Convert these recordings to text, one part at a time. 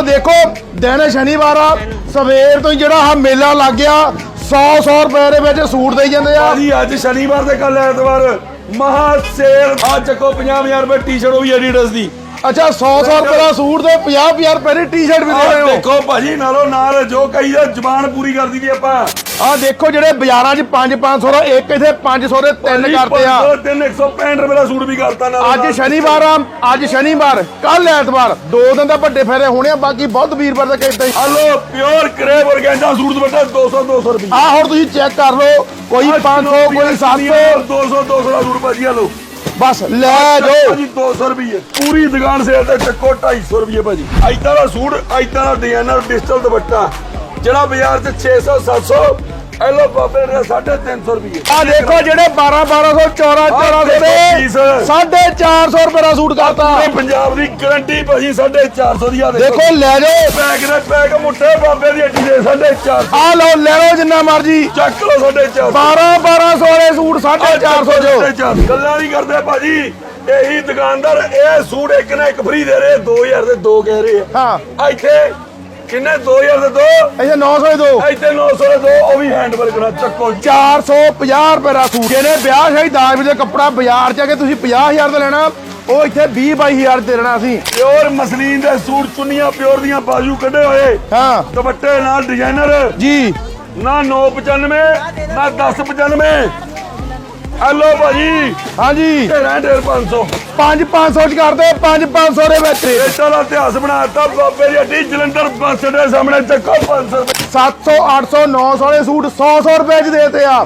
ਸੋ ਦੇਖੋ ਦਿਨ ਸ਼ਨੀਵਾਰ ਆ। ਸਵੇਰ ਤੋਂ ਹੀ ਜਿਹੜਾ ਆ ਮੇਲਾ ਲੱਗ ਗਿਆ। 100 100 ਰੁਪਏ ਦੇ ਵਿੱਚ ਸੂਟ ਦੇਈ ਜਾਂਦੇ ਆ। ਭਾਜੀ ਅੱਜ ਸ਼ਨੀਵਾਰ ਤੇ ਕੱਲ ਐਤਵਾਰ ਮਹਾ ਸੇਲ ਆ ਚੱਕੋ 50000 ਰੁਪਏ ਟੀ-ਸ਼ਰਟ ਉਹ ਵੀ ਐਡੀਡਾਸ ਦੀ। ਅੱਛਾ 100 100 ਰੁਪਏ ਦਾ ਸੂਟ ਤੇ 50 50 ਰੁਪਏ ਦੀ ਟੀ-ਸ਼ਰਟ ਵੀ ਦੇ ਰਹੇ ਹੋ। ਦੇਖੋ ਭਾਜੀ ਨਾਲੋਂ ਨਾਲ ਜੋ ਕਹੀ ਦਾ ਜ਼ਬਾਨ ਪੂਰੀ ਕਰ ਦਈਏ ਆਪਾਂ। ਆ ਦੇਖੋ ਜਿਹੜੇ ਬਾਜ਼ਾਰਾਂ 'ਚ 5 500 ਦਾ ਇੱਕ ਇਥੇ 500 ਦੇ ਤਿੰਨ ਕਰਤੇ ਆ। 3 165 ਰੁਪਏ ਦਾ ਸੂਟ ਵੀ ਕਰਤਾ ਨਾਲ ਅੱਜ ਸ਼ਨੀਵਾਰ ਆ ਅੱਜ ਸ਼ਨੀਵਾਰ ਕੱਲ ਐਤਵਾਰ ਦੋ ਦਿਨ ਦਾ ਵੱਡੇ ਫੇਰੇ ਹੋਣੇ ਆ ਬਾਕੀ ਬਹੁਤ ਵੀਰਵਾਰ ਤੱਕ ਇਦਾਂ ਹੀ hello pure crepe organza suit dupatta 200 200 ਰੁਪਏ ਆ ਹੁਣ ਤੁਸੀਂ ਚੈੱਕ ਕਰ ਲਓ ਕੋਈ 500 ਕੋਈ 700 200 200 ਦਾ ਸੂਟ ਭਾਜੀ ਹਲੋ। ਬਸ ਲੈ ਜਾਓ। ਭਾਜੀ 200 ਰੁਪਏ ਪੂਰੀ ਦੁਕਾਨ ਸੇਲ ਤੇ ਚੱਕੋ 250 ਰੁਪਏ ਭਾਜੀ। ਐਦਾਂ ਦਾ ਸੂਟ ਐਦਾਂ ਦਾ ਡਿਜ਼ਾਈਨਰ ਡਿਜੀਟਲ ਦੁਪੱਟਾ। ਜਿਹੜਾ ਬਾਜ਼ਾਰ 'ਚ 600 700 ਐਲੋ ਬਾਬੇ ਨੇ 350 ਰੁਪਏ ਆ ਦੇਖੋ ਜਿਹੜੇ 12 1200 14 1400 ਦੇ ਪੀਸ। 450 ਰੁਪਏ ਦਾ ਸੂਟ ਕਰਤਾ। ਇਹ ਪੰਜਾਬ ਦੀ ਗਰੰਟੀ ਭਾਜੀ 450 ਦੀ ਆ ਦੇਖੋ। ਲੈ ਜਾਓ। ਪੈਕ ਦੇ ਪੈਕ ਮੁੱਠੇ ਬਾਬੇ ਦੀ ਹੱਡੀ ਦੇ 450 ਆ ਲਓ ਲੈ ਲਓ ਜਿੰਨਾ ਮਰਜ਼ੀ। ਚੱਕ ਲੋ 450 12 1200 ਦੇ। ਸੂਟ 450 ਜੋ ਗੱਲਾਂ ਨਹੀਂ ਕਰਦੇ ਭਾਜੀ। ਇਹੀ ਦੁਕਾਨਦਾਰ ਇਹ ਸੂਟ ਇੱਕ ਨਾ ਇੱਕ ਫ੍ਰੀ ਦੇ ਰਹੇ 2000 ਦੇ ਦੋ ਕਹਿ ਰਹੇ ਆ। ਹਾਂ। ਇੱਥੇ ਕਿੰਨੇ? 2000 ਦੇ ਦੋ। ਇਹ 900 ਦੇ ਦੋ। ਇੱਥੇ 900 ਦੇ ਦੋ ਉਹ ਵੀ ਹੈਂਡ ਵਰਕ ਨਾਲ ਚੱਕੋ 450 ਰੁਪਏ ਦਾ ਸੂਟ। ਜਿਹਨੇ ਵਿਆਹ ਸ਼ਾਹੀ ਦਾਜ ਦੇ ਕੱਪੜਾ ਬਾਜ਼ਾਰ ਚ ਆ ਕੇ ਤੁਸੀਂ 50000 ਦਾ ਲੈਣਾ ਉਹ ਇੱਥੇ 20 22000 ਦੇ ਦੇਣਾ ਅਸੀਂ। ਪਿਓਰ ਮਸਲੀਨ ਦੇ ਸੂਟ ਚੁੰਨੀਆਂ ਪਿਓਰ ਦੀਆਂ ਬਾਜੂ ਕੱਢੇ ਹੋਏ। ਹਾਂ। ਦੁਪੱਟੇ ਨਾਲ ਡਿਜ਼ਾਈਨਰ ਜੀ। ਨਾ 995 ਨਾ 1095 ਹਲੋ ਭਾਜੀ। ਹਾਂਜੀ। ਇਹ ਰਹਿ 500 5 500 ਚ ਕਰਦੇ 5 500 ਦੇ ਵਿੱਚ। ਰੇਟਾਂ ਦਾ ਇਤਿਹਾਸ ਬਣਾਤਾ ਬਾਬੇ ਦੀ ਹੱਡੀ ਜਲੰਧਰ ਬੱਸ ਦੇ ਸਾਹਮਣੇ ਚੱਕੋ 500 ਰੁਪਏ। 700 800 900 ਦੇ ਸੂਟ 100 100 ਰੁਪਏ ਚ ਦੇਤੇ ਆ।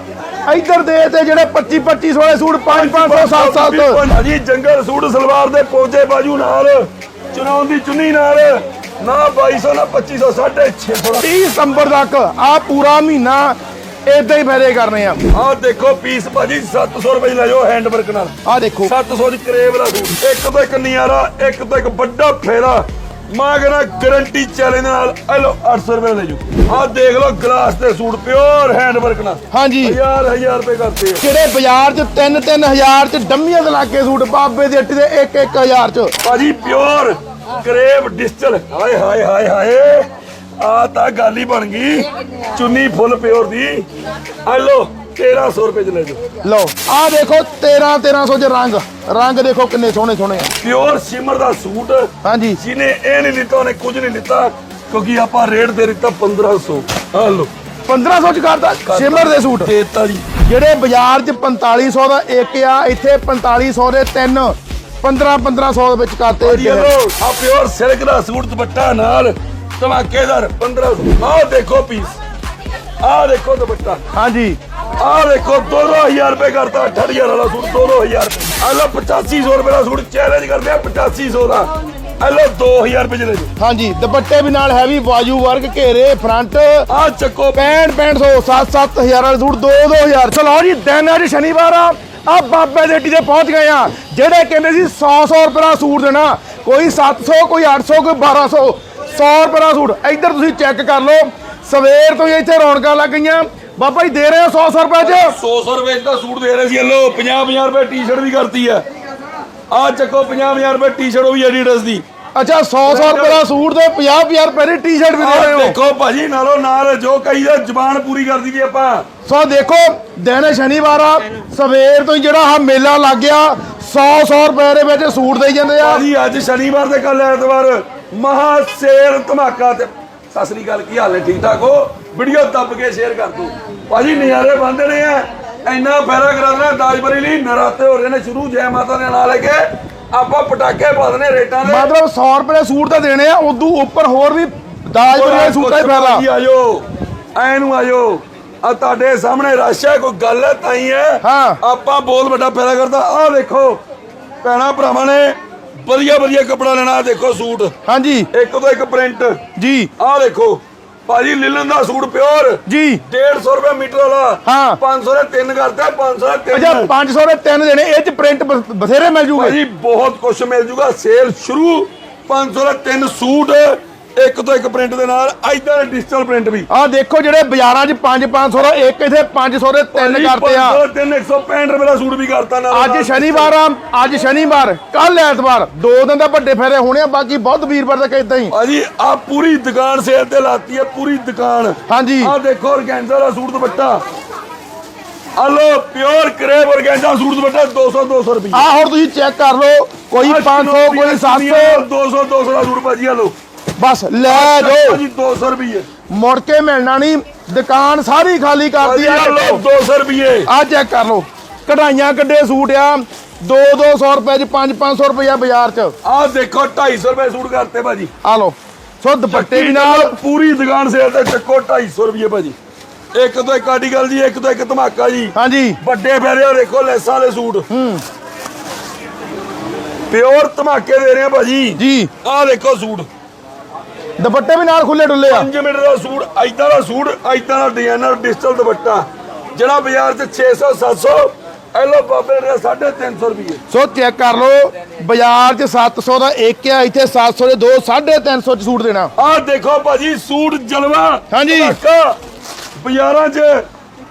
ਇੱਧਰ ਦੇਤੇ ਜਿਹੜੇ 25 2500 ਦੇ ਸੂਟ 5 500 7 7 ਭਾਜੀ ਜੰਗਲ ਸੂਟ ਸਲਵਾਰ ਦੇ ਪੋਜੇ ਬਾਜੂ ਨਾਲ ਚੁਣਾਉਣ ਦੀ ਚੁੰਨੀ ਨਾਲ ਨਾ 2200 ਨਾ 2500 650 30 ਸਤੰਬਰ ਤੱਕ ਆ ਪੂਰਾ ਮਹੀਨਾ ਇਦਾਂ ਹੀ ਫਾਇਦੇ ਕਰਨੇ ਆ। ਆਹ ਦੇਖੋ ਪੀਸ ਭਾਜੀ 700 ਰੁਪਏ ਲੈ ਜਾਓ ਹੈਂਡ ਵਰਕ ਨਾਲ। ਆ ਦੇਖੋ। 700 ਦੀ ਕਰੇਵ ਦਾ ਸੂਟ ਇੱਕ ਤੋਂ ਇੱਕ ਨਿਆਰਾ ਇੱਕ ਤੋਂ ਇੱਕ ਵੱਡਾ ਫੇਰਾ। ਮੈਂ ਕਹਿੰਦਾ ਗਾਰੰਟੀ ਚੈਲੰਜ ਨਾਲ ਇਹ ਲਓ 800 ਰੁਪਏ ਲੈ ਜਾਓ। ਆਹ ਦੇਖ ਲਓ ਗਲਾਸ ਦੇ ਸੂਟ ਪਿਓਰ ਹੈਂਡ ਵਰਕ ਨਾਲ। ਹਾਂਜੀ। ਹਜ਼ਾਰ ਹਜ਼ਾਰ ਰੁਪਏ ਕਰਤੇ ਆ। ਜਿਹੜੇ ਬਾਜ਼ਾਰ 'ਚ 3 3000 'ਚ ਡੰਮੀਆਂ ਦੇ ਲਾ ਕੇ ਸੂਟ ਬਾਬੇ ਦੀ ਹੱਟੀ ਦੇ 1 1000 'ਚ। ਭਾਜੀ ਪਿਓਰ ਕਰੇਵ ਡਿਜੀਟਲ ਹਾਏ ਹਾਏ ਹਾਏ ਹਾਏ। ਆ ਤਾਂ ਗੱਲ ਹੀ ਬਣ ਗਈ। ਚੁੰਨੀ ਫੁੱਲ ਪਿਓਰ ਦੀ। ਆ ਲਓ 1300 ਰੁਪਏ ਚ ਲੈ ਜਾਓ। ਲਓ ਆ ਦੇਖੋ 13 1300 ਚ ਰੰਗ। ਰੰਗ ਦੇਖੋ ਕਿੰਨੇ ਸੋਹਣੇ ਸੋਹਣੇ ਆ। ਪਿਓਰ ਸਿਮਰ ਦਾ ਸੂਟ ਹਾਂਜੀ। ਜਿਹਨੇ ਇਹ ਨਹੀਂ ਲਿੱਤਾ ਉਹਨੇ ਕੁਝ ਨਹੀਂ ਲਿੱਤਾ ਕਿਉਂਕਿ ਆਪਾਂ ਰੇਟ ਦੇ ਦਿੱਤਾ 1500 ਆ ਲਓ। 1500 ਚ ਕਰਦਾ ਸਿਮਰ ਦੇ ਸੂਟ। ਦੇਤਾ ਜੀ। ਜਿਹੜੇ ਬਾਜ਼ਾਰ 'ਚ 4500 ਦਾ ਇੱਕ ਆ ਇੱਥੇ 4500 ਦੇ ਤਿੰਨ। 15 1500 ਦੇ ਵਿੱਚ ਕਰਤੇ ਆ ਪਿਓਰ ਸਿਲਕ ਦਾ ਸੂਟ ਦੁਪੱਟਾ ਨਾਲ ਧਮਾਕੇਦਾਰ 1500 ਆਹ ਦੇਖੋ ਪੀਸ ਆਹ ਦੇਖੋ ਦੁਪੱਟਾ। ਹਾਂਜੀ। ਆਹ ਦੇਖੋ 2000 ਰੁਪਏ ਕਰਤਾ 8000 ਵਾਲਾ ਸੂਟ 2000 ਰੁਪਏ ਆ ਲਓ 8500 ਰੁਪਏ ਦਾ ਸੂਟ ਚੈਲੰਜ ਕਰਦੇ ਆ 8500 ਦਾ। ਆ ਲਓ 2000 ਰੁਪਏ ਚ ਲੈ ਜਾਓ ਹਾਂਜੀ ਦੁਪੱਟੇ ਵੀ ਨਾਲ ਹੈਵੀ ਬਾਜੂ ਵਰਕ ਘੇਰੇ ਫਰੰਟ ਆ ਚੱਕੋ। 65 6500 7 7000 ਵਾਲੇ ਸੂਟ 2 2000 ਚਲੋ ਜੀ ਦਿਨ ਅੱਜ ਸ਼ਨੀਵਾਰ ਆ। ਆ ਬਾਬੇ ਦੇ ਟੀ ਤੇ ਪਹੁੰਚ ਗਏ ਆ। ਜਿਹੜੇ ਕਹਿੰਦੇ ਸੀ 100 100 ਰੁਪਏ ਦਾ ਸੂਟ ਦੇਣਾ ਕੋਈ 700 ਕੋਈ 800 ਕੋਈ 1200 100 ਰੁਪਏ ਦਾ ਸੂਟ। ਇੱਧਰ ਤੁਸੀਂ ਚੈੱਕ ਕਰ ਲਓ। ਸਵੇਰ ਤੋਂ ਹੀ ਇੱਥੇ ਰੌਣਕਾਂ ਲੱਗ ਗਈਆਂ। ਬਾਬਾ ਜੀ, ਦੇ ਰਹੇ ਹੋ 100 100 ਰੁਪਏ ਚ 100 ਰੁਪਏ ਦਾ ਸੂਟ ਦੇ ਰਹੇ ਸੀ ਲੋ 50 50 ਰੁਪਏ ਟੀ-ਸ਼ਰਟ ਵੀ ਕਰਤੀ ਆ ਆ ਚੱਕੋ 50 50 ਰੁਪਏ ਟੀ-ਸ਼ਰਟ ਉਹ ਵੀ ਐਡੀਡਾਸ ਦੀ। ਅੱਛਾ 100 100 ਰੁਪਏ ਦਾ ਸੂਟ ਤੇ 50 50 ਰੁਪਏ ਦੀ ਟੀ-ਸ਼ਰਟ ਵੀ ਦੇ ਰਹੇ ਆਹ ਹੋ। ਦੇਖੋ ਭਾਜੀ ਨਾਲੋਂ ਨਾਲ ਜੋ ਕਹੀ ਦਾ ਜ਼ਬਾਨ ਪੂਰੀ ਕਰ ਦਈਏ ਆਪਾਂ। ਸੋ ਦੇਖੋ ਦਿਨ ਸ਼ਨੀਵਾਰ ਆ ਸਵੇਰ ਤੋਂ ਹੀ ਜਿਹੜਾ ਆ ਮੇਲਾ ਲੱਗ ਗਿਆ 100 100 ਰੁਪਏ ਦੇ ਵਿੱਚ ਸੂਟ ਦੇਈ ਜਾਂਦੇ ਆ। ਭਾਜੀ ਅੱਜ ਸ਼ਨੀਵਾਰ ਤੇ ਕੱਲ ਐਤਵਾਰ ਮਹਾ ਸੇਲ ਧਮਾਕਾ ਤੇ ਸਤਿ ਸ੍ਰੀ ਅਕਾਲ ਕੀ ਹਾਲ ਹੈ? ਠੀਕ ਠਾਕ ਹੋ? ਵੀਡੀਓ ਦੱਬ ਕੇ ਸ਼ੇਅਰ ਕਰ ਦੋ ਭਾਜੀ ਨਜ਼ਾਰੇ ਬੰਦੇ ਨੇ ਆ। ਇੰਨਾ ਫੈਰਾ ਕਰਾ ਦੇਣਾ ਦਾਜਬਰੀ ਲਈ ਨਰਾਤੇ ਹੋ ਰਹੇ ਨੇ ਸ਼ੁਰੂ ਜੈ ਮਾਤਾ ਦੇ ਨਾਲ ਲੈ ਕੇ। ਆਪਾਂ ਪਟਾਕੇ ਪਾ ਦਨੇ ਰੇਟਾਂ ਦੇ ਮਤਲਬ 100 ਰੁਪਏ ਦੇ ਸੂਟ ਤਾਂ ਦੇਣੇ ਆ ਉਦੋਂ ਉੱਪਰ ਹੋਰ ਵੀ ਦਾਜ ਬਣੇ ਸੂਟਾਂ ਹੀ ਫਾਇਦਾ। ਆਜੋ ਐ ਨੂੰ ਆਜੋ ਆ ਤੁਹਾਡੇ ਸਾਹਮਣੇ ਰਸ਼ ਹੈ ਕੋਈ ਗੱਲ ਹੈ ਤਾਂ ਹੀ ਹੈ। ਹਾਂ। ਆਪਾਂ ਬਹੁਤ ਵੱਡਾ ਫਾਇਦਾ ਕਰਦਾ। ਆਹ ਦੇਖੋ ਭੈਣਾ ਭਰਾਵਾਂ ਨੇ ਵਧੀਆ ਵਧੀਆ ਕੱਪੜਾ ਲੈਣਾ ਆਹ ਦੇਖੋ ਸੂਟ। ਹਾਂਜੀ। ਇੱਕ ਤੋਂ ਇੱਕ ਪ੍ਰਿੰਟ। ਜੀ। ਆਹ ਦੇਖੋ ਭਾਜੀ ਲਿਲਨ ਦਾ ਸੂਟ ਪਿਓਰ। ਜੀ। 150 ਰੁਪਏ ਮੀਟਰ ਵਾਲਾ। ਹਾਂ। 500 ਦੇ ਤਿੰਨ ਕਰਤਾ 500 ਦੇ ਅੱਛਾ ਤਿੰਨ 500 ਦੇ ਤਿੰਨ ਦੇਣੇ ਇਹ ਚ ਪ੍ਰਿੰਟ ਬਥੇਰੇ ਮਿਲ ਜੂਗੇ। ਭਾਜੀ ਬਹੁਤ ਕੁਝ ਮਿਲ ਜੂਗਾ। ਸੇਲ ਸ਼ੁਰੂ 500 ਦੇ ਤਿੰਨ ਸੂਟ। ਇੱਕ ਤੋਂ ਇੱਕ ਪ੍ਰਿੰਟ ਦੇ ਨਾਲ ਦੇ ਡਿਜੀਟਲ ਪ੍ਰਿੰਟ ਵੀ। ਆ ਦੇਖੋ ਜਿਹੜੇ ਬਾਜ਼ਾਰਾਂ 'ਚ 5 500 ਦਾ ਇੱਕ ਇਥੇ 500 ਦੇ ਤਿੰਨ ਕਰਤੇ ਆ। 3 165 ਰੁਪਏ ਦਾ ਸੂਟ ਵੀ ਕਰਤਾ ਨਾਲ ਅੱਜ ਸ਼ਨੀਵਾਰ ਆ ਅੱਜ ਸ਼ਨੀਵਾਰ ਕੱਲ ਐਤਵਾਰ। ਦੋ ਦਿਨ ਦਾ ਵੱਡੇ ਫੇਰੇ ਹੋਣੇ ਆ ਬਾਕੀ ਬਹੁਤ ਵੀਰਵਾਰ ਤੱਕ ਇਦਾਂ ਹੀ। ਭਾਜੀ ਆ ਪੂਰੀ ਦੁਕਾਨ ਸੇਲ ਤੇ ਲਾਤੀ ਹੈ ਪੂਰੀ ਦੁਕਾਨ। ਹਾਂਜੀ। ਆ ਦੇਖੋ ਔਰਗੈਂਜ਼ਾ ਦਾ ਸੂਟ ਦੁਪੱਟਾ। ਆ ਲੋ pure crepe organza suit dupatta 200 200 ਰੁਪਏ ਆ ਹੁਣ ਤੁਸੀਂ ਚੈੱਕ ਕਰ ਲਓ ਕੋਈ 500 ਕੋਈ 700 200 200 ਦਾ ਸੂਟ ਭਾਜੀ ਆ ਲੋ ਬਸ ਲੈ ਜਾਓ। ਭਾਜੀ 200 ਰੁਪਏ ਮੁੜ ਕੇ ਮਿਲਣਾ ਨਹੀਂ ਦੁਕਾਨ ਸਾਰੀ ਖਾਲੀ ਕਰਦੀ ਆ। ਆ ਲੋ 200 ਰੁਪਏ ਆ ਚੈੱਕ ਕਰ ਲਓ। ਕਢਾਈਆਂ ਕੱਢੇ ਸੂਟ ਆ। 2 200 ਰੁਪਏ ਚ 5 500 ਰੁਪਏ ਬਾਜ਼ਾਰ ਚ। ਆ ਦੇਖੋ 250 ਰੁਪਏ ਸੂਟ ਕਰਤੇ ਭਾਜੀ। ਆ ਲਓ ਸੋ ਦੁਪੱਟੇ ਵੀ ਨਾਲ। ਪੂਰੀ ਦੁਕਾਨ ਸੇਲ ਤੇ ਚੱਕੋ 250 ਰੁਪਏ ਭਾਜੀ। ਇੱਕ ਤੋਂ ਇੱਕ ਆਰਟੀਕਲ ਜੀ ਇੱਕ ਤੋਂ ਇੱਕ ਧਮਾਕਾ ਜੀ। ਹਾਂਜੀ। ਵੱਡੇ ਫੇਰੇ ਦੇਖੋ ਲੈਸਾਂ ਵਾਲੇ ਸੂਟ। ਹੂੰ। ਪਿਓਰ ਧਮਾਕੇ ਦੇ ਰਹੇ ਆ ਭਾਜੀ। ਜੀ। ਆਹ ਦੇਖੋ ਸੂਟ। ਦੁਪੱਟੇ ਵੀ ਨਾਲ ਖੁੱਲੇ ਡੁੱਲੇ ਆ। 5 ਮੀਟਰ ਦਾ ਸੂਟ ਐਦਾਂ ਦਾ ਸੂਟ ਐਦਾਂ ਦਾ ਡਿਜ਼ਾਈਨਰ ਡਿਜੀਟਲ ਦੁਪੱਟਾ। ਜਿਹੜਾ ਬਾਜ਼ਾਰ 'ਚ 600 700 ਐਲੋ ਬਾਬੇ ਦੇ 350 ਰੁਪਏ ਸੋ ਚੈੱਕ ਕਰ ਲਓ ਬਾਜ਼ਾਰ 'ਚ 700 ਦਾ ਇੱਕ ਆ ਇੱਥੇ 700 ਦੇ ਦੋ 350 ਚ ਸੂਟ ਦੇਣਾ। ਆਹ ਦੇਖੋ ਭਾਜੀ ਸੂਟ ਜਲਵਾ ਹਾਂਜੀ। ਬਾਜ਼ਾਰਾਂ 'ਚ